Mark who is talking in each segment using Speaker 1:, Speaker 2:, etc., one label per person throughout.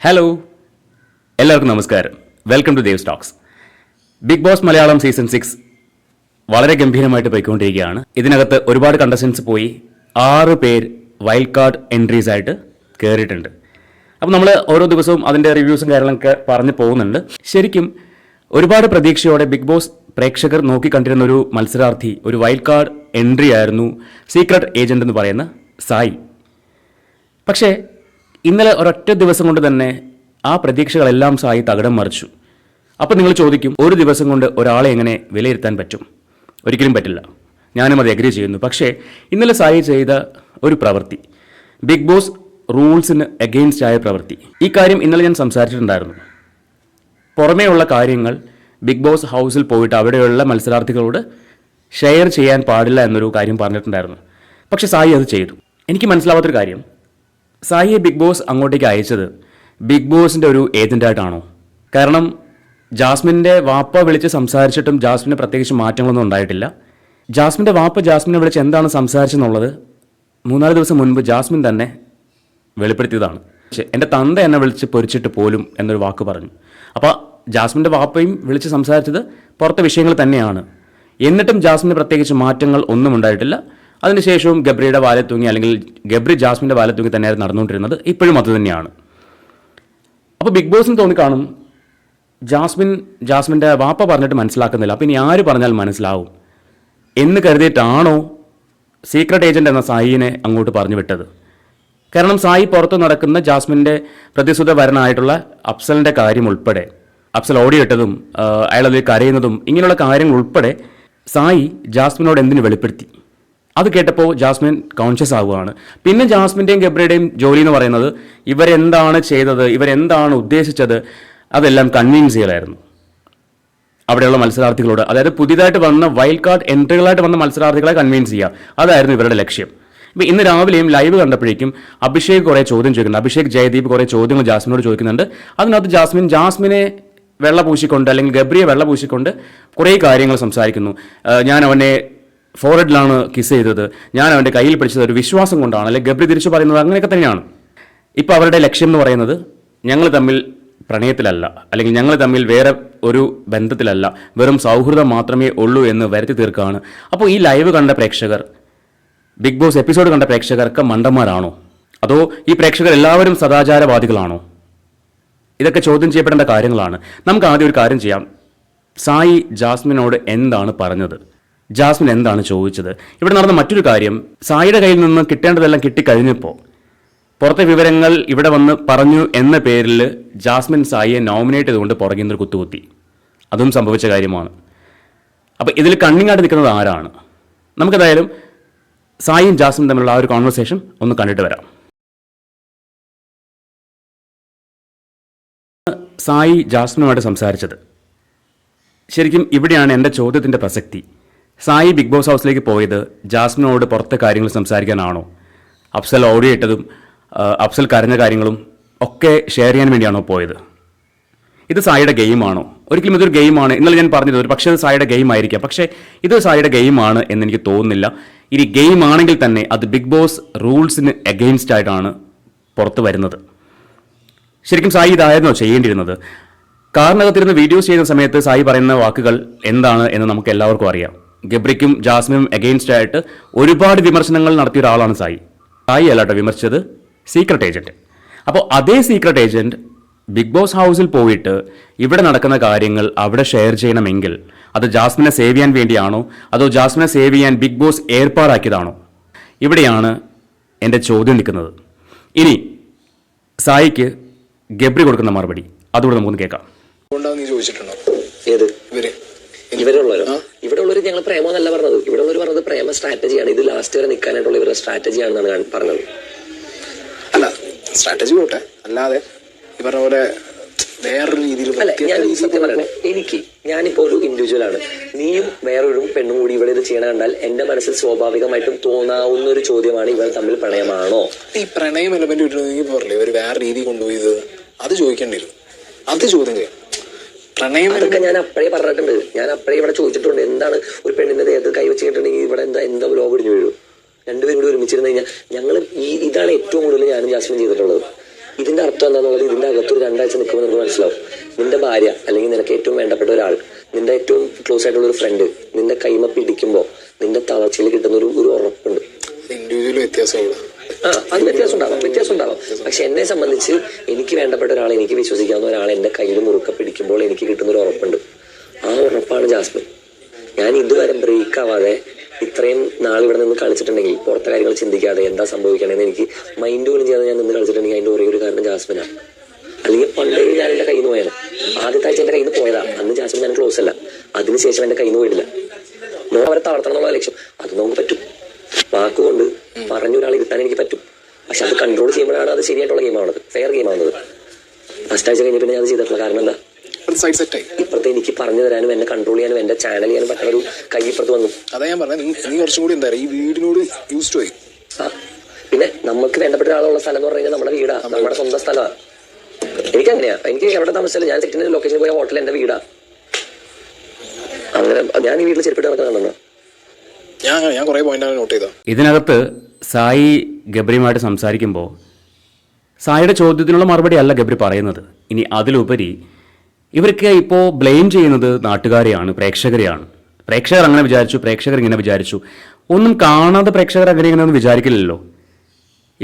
Speaker 1: Hello എല്ലാവർക്കും നമസ്കാരം. Welcome to Dev Stokes Bigg Boss Malayalam season six വളരെ ഗംഭീരമായിട്ട് പോയിക്കൊണ്ടിരിക്കുകയാണ്. ഇതിനകത്ത് ഒരുപാട് കണ്ടസ്റ്റൻസ് പോയി. ആറ് പേർ വൈൽഡ് കാർഡ് എൻട്രീസ് ആയിട്ട് കയറിയിട്ടുണ്ട് അപ്പോൾ നമ്മൾ ഓരോ ദിവസവും അതിന്റെ റിവ്യൂസും കാര്യങ്ങളൊക്കെ പറഞ്ഞു പോകുന്നുണ്ട്. ശരിക്കും ഒരുപാട് പ്രതീക്ഷയോടെ ബിഗ് ബോസ് പ്രേക്ഷകർ നോക്കി കണ്ടിരുന്ന ഒരു മത്സരാർത്ഥി ഒരു വൈൽഡ് കാർഡ് എൻട്രി ആയിരുന്നു സീക്രട്ട് ഏജന്റ് എന്ന് പറയുന്ന സായി. പക്ഷേ ഇന്നലെ ഒരൊറ്റ ദിവസം കൊണ്ട് തന്നെ ആ പ്രതീക്ഷകളെല്ലാം സായി തകിടം മറിച്ചു. അപ്പോൾ നിങ്ങൾ ചോദിക്കും ഒരു ദിവസം കൊണ്ട് ഒരാളെ എങ്ങനെ വിലയിരുത്താൻ പറ്റും? ഒരിക്കലും പറ്റില്ല. ഞാനും അത് എഗ്രി ചെയ്യുന്നു. പക്ഷേ ഇന്നലെ സായി ചെയ്ത ഒരു പ്രവൃത്തി ബിഗ് ബോസ് റൂൾസിന് എഗെയിൻസ്റ്റ് ആയ പ്രവൃത്തി. ഈ കാര്യം ഇന്നലെ ഞാൻ സംസാരിച്ചിട്ടുണ്ടായിരുന്നു. പുറമേയുള്ള കാര്യങ്ങൾ ബിഗ് ബോസ് ഹൗസിൽ പോയിട്ട് അവിടെയുള്ള മത്സരാർത്ഥികളോട് ഷെയർ ചെയ്യാൻ പാടില്ല എന്നൊരു കാര്യം പറഞ്ഞിട്ടുണ്ടായിരുന്നു. പക്ഷേ സായി അത് ചെയ്തു. എനിക്ക് മനസ്സിലാവാത്തൊരു കാര്യം സായിയെ ബിഗ് ബോസ് അങ്ങോട്ടേക്ക് അയച്ചത് ബിഗ് ബോസിന്റെ ഒരു ഏജന്റായിട്ടാണോ കാരണം ജാസ്മിന്റെ വാപ്പ വിളിച്ച് സംസാരിച്ചിട്ടും ജാസ്മിന് പ്രത്യേകിച്ച് മാറ്റങ്ങളൊന്നും ഉണ്ടായിട്ടില്ല. ജാസ്മിന്റെ വാപ്പ ജാസ്മിനെ വിളിച്ച് എന്താണ് സംസാരിച്ചെന്നുള്ളത് മൂന്നാൽ ദിവസം മുൻപ് ജാസ്മിൻ തന്നെ വെളിപ്പെടുത്തിയതാണ്. പക്ഷേ എന്റെ തന്ത എന്നെ വിളിച്ച് പൊരിച്ചിട്ട് പോലും എന്നൊരു വാക്ക് പറഞ്ഞു. അപ്പോൾ ജാസ്മിന്റെ വാപ്പയും വിളിച്ച് സംസാരിച്ചത് പുറത്തെ വിഷയങ്ങൾ തന്നെയാണ്. എന്നിട്ടും ജാസ്മിന് പ്രത്യേകിച്ച് മാറ്റങ്ങൾ ഒന്നും ഉണ്ടായിട്ടില്ല. അതിനുശേഷവും ഗബ്രിയുടെ വാലെ തൂങ്ങി അല്ലെങ്കിൽ ഗബ്രി ജാസ്മിന്റെ വാലെ തൂങ്ങി തന്നെയായിരുന്നു നടന്നുകൊണ്ടിരുന്നത്. ഇപ്പോഴും അത് തന്നെയാണ്. അപ്പോൾ ബിഗ് ബോസിന് തോന്നിക്കാണും ജാസ്മിൻ ജാസ്മിന്റെ വാപ്പ പറഞ്ഞിട്ട് മനസ്സിലാക്കുന്നില്ല. അപ്പം ഇനി ആര് പറഞ്ഞാൽ മനസ്സിലാവും. എന്ന് കരുതിയിട്ടാണോ സീക്രട്ട് ഏജന്റ് എന്ന സായിനെ അങ്ങോട്ട് പറഞ്ഞു വിട്ടത്? കാരണം സായി പുറത്ത് നടക്കുന്ന ജാസ്മിന്റെ പ്രതിസുത വരനായിട്ടുള്ള അഫ്സലിന്റെ കാര്യം ഉൾപ്പെടെ അഫ്സൽ ഓടിയിട്ടതും അയാളതിൽ കരയുന്നതും ഇങ്ങനെയുള്ള കാര്യങ്ങൾ ഉൾപ്പെടെ സായി ജാസ്മിനോട് എന്തിനു വെളിപ്പെടുത്തി? അത് കേട്ടപ്പോൾ ജാസ്മിൻ കോൺഷ്യസ് ആവുകയാണ്. പിന്നെ ജാസ്മിന്റെയും ഗബ്രയുടെയും ജോലി എന്ന് പറയുന്നത് ഇവരെന്താണ് ചെയ്തത് ഇവരെന്താണ് ഉദ്ദേശിച്ചത് അതെല്ലാം കൺവിൻസ് ചെയ്യലായിരുന്നു. അവിടെയുള്ള മത്സരാർത്ഥികളോട്. അതായത് പുതിയതായിട്ട് വന്ന വൈൽഡ് കാർഡ് എൻട്രികളായിട്ട് വന്ന മത്സരാർത്ഥികളെ കൺവിൻസ് ചെയ്യുക. അതായിരുന്നു ഇവരുടെ ലക്ഷ്യം. ഇപ്പം ഇന്ന് രാവിലെയും ലൈവ് കണ്ടപ്പോഴേക്കും അഭിഷേക് കുറേ ചോദ്യം ചോദിക്കുന്നുണ്ട്. അഭിഷേക് ജയദീപ് കുറേ ചോദ്യങ്ങൾ ജാസ്മിനോട് ചോദിക്കുന്നുണ്ട്. അതിനകത്ത് ജാസ്മിൻ ജാസ്മിനെ വെള്ള പൂശിക്കൊണ്ട് അല്ലെങ്കിൽ ഗബ്രിയെ വെള്ള പൂശിക്കൊണ്ട് കുറേ കാര്യങ്ങൾ സംസാരിക്കുന്നു. ഞാൻ അവനെ ഫോർഹെഡിലാണ് കിസ് ചെയ്തത്. ഞാൻ അവന്റെ കയ്യിൽ പിടിച്ചത് ഒരു വിശ്വാസം കൊണ്ടാണ്. അല്ലെങ്കിൽ ഗബ്രി തിരിച്ചു പറയുന്നത് അങ്ങനെയൊക്കെ തന്നെയാണ്. ഇപ്പോൾ അവരുടെ ലക്ഷ്യം എന്ന് പറയുന്നത് ഞങ്ങൾ തമ്മിൽ പ്രണയത്തിലല്ല അല്ലെങ്കിൽ ഞങ്ങൾ തമ്മിൽ വേറെ ഒരു ബന്ധത്തിലല്ല വെറും സൗഹൃദം മാത്രമേ ഉള്ളൂ എന്ന് വരുത്തി തീർക്കുകയാണ് അപ്പോൾ ഈ ലൈവ് കണ്ട പ്രേക്ഷകർ ബിഗ് ബോസ് എപ്പിസോഡ് കണ്ട പ്രേക്ഷകർക്ക് മണ്ടന്മാരാണോ? അതോ ഈ പ്രേക്ഷകർ എല്ലാവരും സദാചാരവാദികളാണോ? ഇതൊക്കെ ചോദ്യം ചെയ്യപ്പെടേണ്ട കാര്യങ്ങളാണ്. നമുക്ക് ആദ്യം ഒരു കാര്യം ചെയ്യാം. സായി ജാസ്മിനോട് എന്താണ് പറഞ്ഞത്? ജാസ്മിൻ എന്താണ് ചോദിച്ചത്? ഇവിടെ നടന്ന മറ്റൊരു കാര്യം സായിയുടെ കയ്യിൽ നിന്ന് കിട്ടേണ്ടതെല്ലാം കിട്ടിക്കഴിഞ്ഞപ്പോൾ പുറത്തെ വിവരങ്ങൾ ഇവിടെ വന്ന് പറഞ്ഞു എന്ന പേരിൽ ജാസ്മിൻ സായിയെ നോമിനേറ്റ് ചെയ്തുകൊണ്ട് പുറകിൽ നിന്നൊരു കുത്തുകുത്തി. അതും സംഭവിച്ച കാര്യമാണ്. അപ്പോൾ ഇതിൽ കണ്ണിങ്ങാട്ട് നിൽക്കുന്നത് ആരാണ്? നമുക്കെന്തായാലും സായിയും ജാസ്മിൻ തമ്മിലുള്ള ആ ഒരു കോൺവെർസേഷൻ ഒന്ന് കണ്ടിട്ട് വരാം. സായി ജാസ്മിനുമായിട്ട് സംസാരിച്ചത്. ശരിക്കും ഇവിടെയാണ് എന്റെ ചോദ്യത്തിന്റെ പ്രസക്തി. സായി ബിഗ് ബോസ് ഹൗസിലേക്ക് പോയത് ജാസ്മിനോട് പുറത്തെ കാര്യങ്ങൾ സംസാരിക്കാനാണോ? അഫ്സൽ ഓടിയിട്ടതും അഫ്സൽ കരഞ്ഞ കാര്യങ്ങളും ഒക്കെ ഷെയർ ചെയ്യാൻ വേണ്ടിയാണോ പോയത്? ഇത് സായിയുടെ ഗെയിമാണോ ഒരിക്കലും ഇതൊരു ഗെയിമാണ് ഇന്നലെ ഞാൻ പറഞ്ഞത് ഒരു പക്ഷേ സായിയുടെ ഗെയിം ആയിരിക്കാം. പക്ഷേ ഇത് സായിയുടെ ഗെയിമാണ് എന്ന് എനിക്ക് തോന്നുന്നില്ല. ഇനി ഗെയിം ആണെങ്കിൽ തന്നെ അത് ബിഗ് ബോസ് റൂൾസിന് എഗെയിൻസ്റ്റ് ആയിട്ടാണ് പുറത്ത് വരുന്നത്. ശരിക്കും സായി ഇതായിരുന്നോ ചെയ്യേണ്ടിയിരുന്നത്? കാറിനകത്തിരുന്ന് വീഡിയോസ് ചെയ്യുന്ന സമയത്ത് സായി പറയുന്ന വാക്കുകൾ എന്താണ് എന്ന് നമുക്ക് എല്ലാവർക്കും അറിയാം. ഗബ്രിക്കും ജാസ്മിനും എഗെയിൻസ്റ്റ് ആയിട്ട് ഒരുപാട് വിമർശനങ്ങൾ നടത്തിയ ഒരാളാണ് സായി. സായി അല്ലാട്ടോ വിമർശിച്ചത് സീക്രട്ട് ഏജന്റ് അപ്പോൾ അതേ സീക്രട്ട് ഏജന്റ് ബിഗ് ബോസ് ഹൗസിൽ പോയിട്ട് ഇവിടെ നടക്കുന്ന കാര്യങ്ങൾ അവിടെ ഷെയർ ചെയ്യണമെങ്കിൽ അത് ജാസ്മിനെ സേവ് ചെയ്യാൻ വേണ്ടിയാണോ? അതോ ജാസ്മിനെ സേവ് ചെയ്യാൻ ബിഗ് ബോസ് ഏർപ്പാടാക്കിയതാണോ? ഇവിടെയാണ് എന്റെ ചോദ്യം നിൽക്കുന്നത്. ഇനി സായിക്ക് ഗബ്രി കൊടുക്കുന്ന മറുപടി. അതുകൂടെ നമുക്കൊന്ന് കേൾക്കാം.
Speaker 2: ചോദിച്ചിട്ടുണ്ടോ?
Speaker 3: ഏത്?
Speaker 2: ഇവർ.
Speaker 3: ഇവിടെ ഉള്ളവരോ ഇവിടെ ഉള്ളവർ ഞങ്ങൾ പ്രേമം എന്നല്ല പറഞ്ഞത്. ഇവിടെ ഉള്ളവർ പറഞ്ഞത് പ്രേമ സ്ട്രാറ്റജിയാണ്. ഇത് ലാസ്റ്റ് വരെ നിൽക്കാനായിട്ടുള്ള ഇവരുടെ സ്ട്രാറ്റജിയാണെന്നാണ് ഞാൻ പറഞ്ഞത്.
Speaker 2: അല്ല സ്ട്രാറ്റജി പോട്ടെ. അല്ലാതെ ഈ പറഞ്ഞ പോലെ വേറൊരു രീതിയിൽ
Speaker 3: അല്ല ഞാൻ സത്യം പറയണേ എനിക്ക് ഞാനിപ്പോ ഒരു ഇൻഡിവിജ്വൽ ആണ്. നീയും വേറൊരു പെണ്ണും കൂടി ഇവിടെ ഇത് ചെയ്യണ കണ്ടാൽ എന്റെ മനസ്സിൽ സ്വാഭാവികമായിട്ടും തോന്നാവുന്ന ഒരു ചോദ്യമാണ് ഇവർ തമ്മിൽ പ്രണയമാണോ?
Speaker 2: ഈ പ്രണയം എലമെന്റ് പറഞ്ഞില്ലേ ഒരു വേറെ രീതി കൊണ്ടുപോയത് അത് ചോദിക്കേണ്ടി വരും. അത് ചോദ്യം ചെയ്യാം. പ്രണയം
Speaker 3: അതൊക്കെ ഞാൻ അപ്പഴേ പറഞ്ഞിട്ടുണ്ട്. ഞാൻ അപ്പഴേ ഇവിടെ ചോദിച്ചിട്ടുണ്ട് എന്താണ് ഒരു പെണ്ണിന്റെ ദേഹത്ത് കൈ വെച്ചിട്ടുണ്ടെങ്കിൽ ഇവിടെ എന്താ എന്താ ലോകം ഇടിഞ്ഞു വീഴും? രണ്ടുപേരും കൂടി ഒരുമിച്ചിരുന്ന് കഴിഞ്ഞാൽ ഞങ്ങൾ ഈ ഇതാണ് ഏറ്റവും കൂടുതൽ ഞാനും ജാസ്മിൻ ചെയ്തിട്ടുള്ളത്. ഇതിന്റെ അർത്ഥം എന്താണെന്നുള്ളത് ഇതിന്റെ അകത്തൊരു രണ്ടാഴ്ച നിൽക്കുമ്പോൾ നിനക്ക് മനസ്സിലാവും. നിന്റെ ഭാര്യ അല്ലെങ്കിൽ നിനക്ക് ഏറ്റവും വേണ്ടപ്പെട്ട ഒരാൾ നിന്റെ ഏറ്റവും ക്ലോസ് ആയിട്ടുള്ള ഒരു ഫ്രണ്ട് നിന്റെ കൈമ പിടിക്കുമ്പോൾ നിന്റെ തളർച്ചയിൽ കിട്ടുന്ന ഒരു ഒരു ഉറപ്പുണ്ട്.
Speaker 2: ഇൻഡിവിജ്വൽ വ്യത്യാസമുള്ള
Speaker 3: അത് വ്യത്യാസം ഉണ്ടാവാം വ്യത്യാസം ഉണ്ടാവാം. പക്ഷെ എന്നെ സംബന്ധിച്ച് എനിക്ക് വേണ്ടപ്പെട്ട ഒരാൾ എനിക്ക് വിശ്വസിക്കാവുന്ന ഒരാൾ എന്റെ കയ്യിൽ മുറുക്ക പിടിക്കുമ്പോൾ എനിക്ക് കിട്ടുന്ന ഒരു ഉറപ്പുണ്ട്. ആ ഉറപ്പാണ് ജാസ്മിൻ. ഞാൻ ഇതുവരെ ബ്രേക്ക് ആവാതെ ഇത്രയും നാൾ ഇവിടെ നിന്ന് കളിച്ചിട്ടുണ്ടെങ്കിൽ പുറത്തെ കാര്യങ്ങൾ ചിന്തിക്കാതെ എന്താ സംഭവിക്കണമെന്ന് എനിക്ക് മൈൻഡ് പോലും ചെയ്യാതെ ഞാൻ നിന്ന് കളിച്ചിട്ടുണ്ടെങ്കിൽ അതിന്റെ ഒരേ ഒരു കാരണം ജാസ്മിനാണ് അല്ലെങ്കിൽ പണ്ട് ഞാൻ എന്റെ കയ്യിൽ നിന്ന് പോയാണ് ആദ്യത്തെ ആഴ്ച എന്റെ കയ്യിൽ നിന്ന് പോയതാ. അന്ന് ജാസ്മിൻ ഞാൻ ക്ലോസ് അല്ല. അതിനുശേഷം എന്റെ കയ്യിൽ നിന്ന് പോയിട്ടില്ല അവരെ തളർത്തണം എന്നുള്ള ലക്ഷ്യം. അത് നമുക്ക് പറ്റും. വാക്കുകൊണ്ട് പറഞ്ഞൊരാൾ ഇരുത്താൻ എനിക്ക് പറ്റും. പക്ഷെ അത് കൺട്രോൾ ചെയ്യുമ്പോഴാണ് അത് ശരിയായിട്ടുള്ള ഗെയിമാണത് ഫെയർ ഗെയിമാണത് ഫസ്റ്റ് ആഴ്ച കഴിഞ്ഞ പിന്നെ ഞാൻ ചെയ്തിട്ടുള്ള കാരണം എന്താ? ഇപ്പുറത്തെ എനിക്ക് പറഞ്ഞു തരാനും എന്നെ കൺട്രോൾ ചെയ്യാനും എന്റെ ചാനൽ ചെയ്യാനും പറ്റുന്ന ഒരു കൈ ഇപ്പുറത്ത് വന്നു.
Speaker 2: അതാ ഞാൻ പറഞ്ഞത്. നീ നീ കുറച്ചും കൂടി എന്താ ഈ വീടിനോട് യൂസ്ഡ് ആയി.
Speaker 3: പിന്നെ നമുക്ക് വേണ്ടപ്പെട്ട ഒരാളുള്ള സ്ഥലം എന്ന് പറഞ്ഞു കഴിഞ്ഞാൽ നമ്മുടെ വീടാ. നമ്മുടെ സ്വന്തം സ്ഥലമാണ് എനിക്ക് അങ്ങനെയാ എനിക്ക് എവിടെ താമസിച്ചാലും ഞാൻ സെറ്റിന്റെ ലൊക്കേഷനിൽ പോയ ഹോട്ടൽ എന്റെ വീടാ. അങ്ങനെ ഞാൻ ഈ വീട്ടിൽ ചെരുപ്പിട്ട് നടക്കുന്നുണ്ടോ
Speaker 2: ഞാൻ ഞാൻ കുറേ പോയിന്റാണ് നോട്ട്
Speaker 1: ഇതിനകത്ത് സായി ഗബ്രിയുമായിട്ട് സംസാരിക്കുമ്പോൾ സായിയുടെ ചോദ്യത്തിനുള്ള മറുപടി അല്ല ഗബ്രി പറയുന്നത്. ഇനി അതിലുപരി ഇവർക്ക് ഇപ്പോൾ ബ്ലെയിം ചെയ്യുന്നത് നാട്ടുകാരെയാണ് പ്രേക്ഷകരെയാണ്. പ്രേക്ഷകർ അങ്ങനെ വിചാരിച്ചു പ്രേക്ഷകർ ഇങ്ങനെ വിചാരിച്ചു. ഒന്നും കാണാതെ പ്രേക്ഷകർ അങ്ങനെ ഇങ്ങനെ ഒന്നും വിചാരിക്കില്ലല്ലോ.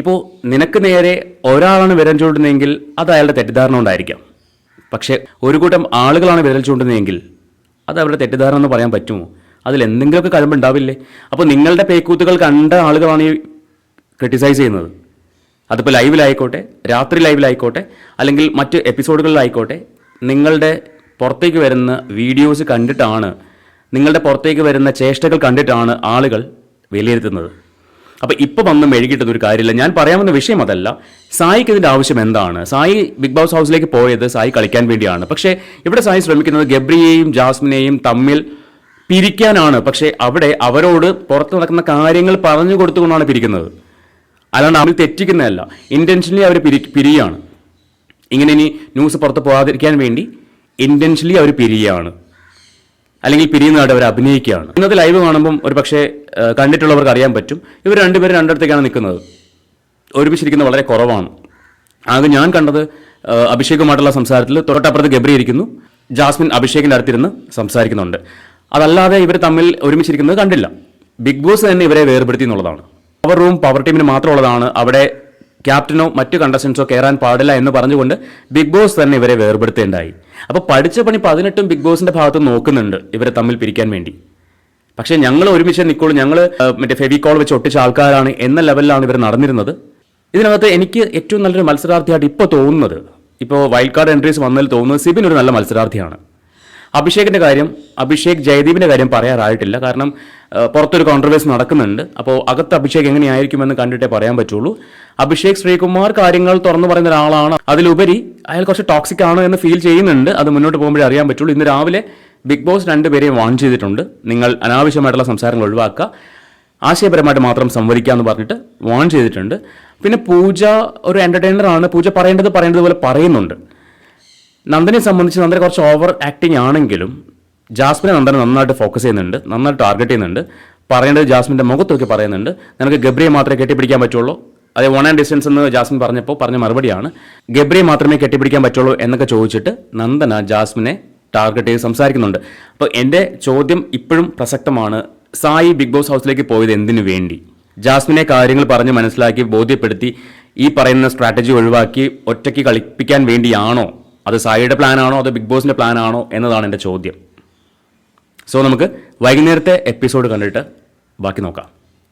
Speaker 1: ഇപ്പോൾ നിനക്ക് നേരെ ഒരാളാണ് വിരൽ ചൂണ്ടുന്നതെങ്കിൽ അത് അയാളുടെ തെറ്റിദ്ധാരണ കൊണ്ടായിരിക്കാം. പക്ഷേ ഒരു കൂട്ടം ആളുകളാണ് വിരൽ ചൂണ്ടുന്നതെങ്കിൽ അത് അവരുടെ തെറ്റിദ്ധാരണ എന്ന് പറയാൻ പറ്റുമോ? അതിൽ എന്തെങ്കിലുമൊക്കെ കഴമ്പുണ്ടാവില്ലേ അപ്പോൾ നിങ്ങളുടെ പേക്കൂത്തുകൾ കണ്ട ആളുകളാണ് ഈ ക്രിട്ടിസൈസ് ചെയ്യുന്നത്. അതിപ്പോൾ ലൈവിലായിക്കോട്ടെ രാത്രി ലൈവിലായിക്കോട്ടെ അല്ലെങ്കിൽ മറ്റ് എപ്പിസോഡുകളിലായിക്കോട്ടെ നിങ്ങളുടെ പുറത്തേക്ക് വരുന്ന വീഡിയോസ് കണ്ടിട്ടാണ് നിങ്ങളുടെ പുറത്തേക്ക് വരുന്ന ചേഷ്ടകൾ കണ്ടിട്ടാണ് ആളുകൾ വിലയിരുത്തുന്നത്. അപ്പോൾ ഇപ്പോൾ വന്ന് മെഴുകിയിട്ടത് ഒരു കാര്യമില്ല. ഞാൻ പറയാൻ വന്ന വിഷയം അതല്ല. സായിക്ക് ഇതിന്റെ ആവശ്യം എന്താണ്? സായി ബിഗ് ബോസ് ഹൗസിലേക്ക് പോയത് സായി കളിക്കാൻ വേണ്ടിയാണ്. പക്ഷേ ഇവിടെ സായി ശ്രമിക്കുന്നത് ഗബ്രിയെയും ജാസ്മിനെയും തമ്മിൽ പിരിക്കാനാണ്. പക്ഷേ അവിടെ അവരോട് പുറത്ത് നടക്കുന്ന കാര്യങ്ങൾ പറഞ്ഞു കൊടുത്തുകൊണ്ടാണ് പിരിക്കുന്നത്. അല്ലാണ്ട് അവർ തെറ്റിക്കുന്നതല്ല. ഇന്റൻഷനലി അവർ പിരി പിരിയാണ്. ഇങ്ങനെ ഇനി ന്യൂസ് പുറത്ത് പോകാതിരിക്കാൻ വേണ്ടി ഇന്റൻഷനലി അവർ പിരിയാണ്. അല്ലെങ്കിൽ പിരിയുന്നതായിട്ട് അവർ അഭിനയിക്കുകയാണ്. ഇന്നത്തെ ലൈവ് കാണുമ്പം ഒരു പക്ഷേ കണ്ടിട്ടുള്ളവർക്ക് അറിയാൻ പറ്റും. ഇവർ രണ്ടുപേരും രണ്ടിടത്തേക്കാണ് നിൽക്കുന്നത്. ഒരുമിച്ചിരിക്കുന്നത് വളരെ കുറവാണ്. ആകെ ഞാൻ കണ്ടത് അഭിഷേകുമായിട്ടുള്ള സംസാരത്തിൽ തൊട്ടപ്പുറത്ത് ഗബ്രി ഇരിക്കുന്നു. ജാസ്മിൻ അഭിഷേകിന്റെ അടുത്തിരുന്ന് സംസാരിക്കുന്നുണ്ട്. അതല്ലാതെ ഇവർ തമ്മിൽ ഒരുമിച്ചിരിക്കുന്നത് കണ്ടില്ല. ബിഗ് ബോസ് തന്നെ ഇവരെ വേർപെടുത്തി എന്നുള്ളതാണ്. പവർ റൂം പവർ ടീമിന് മാത്രമുള്ളതാണ് അവിടെ ക്യാപ്റ്റനോ മറ്റു കണ്ടസ്റ്റൻസോ കയറാൻ പാടില്ല എന്ന് പറഞ്ഞുകൊണ്ട് ബിഗ് ബോസ് തന്നെ ഇവരെ വേർപെടുത്തേണ്ടായി അപ്പോൾ പഠിച്ച പണി പതിനെട്ടും ബിഗ് ബോസിന്റെ ഭാഗത്ത് നോക്കുന്നുണ്ട് ഇവരെ തമ്മിൽ പിരിക്കാൻ വേണ്ടി. പക്ഷേ ഞങ്ങൾ ഒരുമിച്ച് നിൽക്കുള്ളൂ. ഞങ്ങൾ മറ്റേ ഫെവിക്കോൾ വെച്ച് ഒട്ടിച്ച ആൾക്കാരാണ് എന്ന ലെവലിലാണ് ഇവർ നടന്നിരുന്നത്. ഇതിനകത്ത് എനിക്ക് ഏറ്റവും നല്ലൊരു മത്സരാർത്ഥിയായിട്ട് ഇപ്പോൾ തോന്നുന്നത് ഇപ്പോൾ വൈൽഡ് കാർഡ് എൻട്രീസ് വന്നതിൽ തോന്നുന്നത് സിബിൻ ഒരു നല്ല മത്സരാർത്ഥിയാണ്. അഭിഷേകിന്റെ കാര്യം അഭിഷേക് ജയദീപിന്റെ കാര്യം പറയാറായിട്ടില്ല. കാരണം പുറത്തൊരു കോൺട്രവേഴ്സ് നടക്കുന്നുണ്ട്. അപ്പോൾ അകത്ത് അഭിഷേക് എങ്ങനെയായിരിക്കുമെന്ന് കണ്ടിട്ടേ പറയാൻ പറ്റുള്ളൂ. അഭിഷേക് ശ്രീകുമാർ കാര്യങ്ങൾ തുറന്നു പറയുന്ന ഒരാളാണ്. അതിലുപരി അയാൾ കുറച്ച് ടോക്സിക് ആണ് എന്ന് ഫീൽ ചെയ്യുന്നുണ്ട്. അത് മുന്നോട്ട് പോകുമ്പോഴേ അറിയാൻ പറ്റുള്ളൂ. ഇന്ന് രാവിലെ ബിഗ് ബോസ് രണ്ടുപേരെയും വാൺ ചെയ്തിട്ടുണ്ട്. നിങ്ങൾ അനാവശ്യമായിട്ടുള്ള സംസാരങ്ങൾ ഒഴിവാക്കുക. ആശയപരമായിട്ട് മാത്രം സംവദിക്കുക എന്ന് പറഞ്ഞിട്ട് വാൺ ചെയ്തിട്ടുണ്ട്. പിന്നെ പൂജ ഒരു എന്റർടൈനറാണ് പൂജ പറയേണ്ടത് പറയേണ്ടതുപോലെ പറയുന്നുണ്ട്. നന്ദനെ സംബന്ധിച്ച് നന്ദന കുറച്ച് ഓവർ ആക്ടിങ് ആണെങ്കിലും ജാസ്മിനെ നന്ദന നന്നായിട്ട് ഫോക്കസ് ചെയ്യുന്നുണ്ട് നന്നായിട്ട് ടാർഗറ്റ് ചെയ്യുന്നുണ്ട്. പറയേണ്ടത് ജാസ്മിന്റെ മുഖത്തൊക്കെ പറയുന്നുണ്ട്. നിനക്ക് ഗബ്രിയെ മാത്രമേ കെട്ടിപ്പിടിക്കാൻ പറ്റുള്ളൂ. അതേ വൺ ആൻഡ് ഡിസ്റ്റൻസ് എന്ന് ജാസ്മിൻ പറഞ്ഞപ്പോൾ പറഞ്ഞ മറുപടിയാണ്. ഗബ്രിയെ മാത്രമേ കെട്ടിപ്പിടിക്കാൻ പറ്റുള്ളൂ എന്നൊക്കെ ചോദിച്ചിട്ട് നന്ദന ജാസ്മിനെ ടാർഗറ്റ് ചെയ്ത് സംസാരിക്കുന്നുണ്ട്. അപ്പോൾ എന്റെ ചോദ്യം ഇപ്പോഴും പ്രസക്തമാണ്. സായി ബിഗ് ബോസ് ഹൗസിലേക്ക് പോയത് എന്തിനു വേണ്ടി? ജാസ്മിനെ കാര്യങ്ങൾ പറഞ്ഞ് മനസ്സിലാക്കി ബോധ്യപ്പെടുത്തി ഈ പറയുന്ന സ്ട്രാറ്റജി ഒഴിവാക്കി ഒറ്റയ്ക്ക് കളിപ്പിക്കാൻ വേണ്ടിയാണോ? അത് സായിയുടെ പ്ലാനാണോ അതോ ബിഗ് ബോസിന്റെ പ്ലാനാണോ എന്നതാണ് എന്റെ ചോദ്യം. സോ നമുക്ക് വൈകുന്നേരത്തെ എപ്പിസോഡ് കണ്ടിട്ട് ബാക്കി നോക്കാം.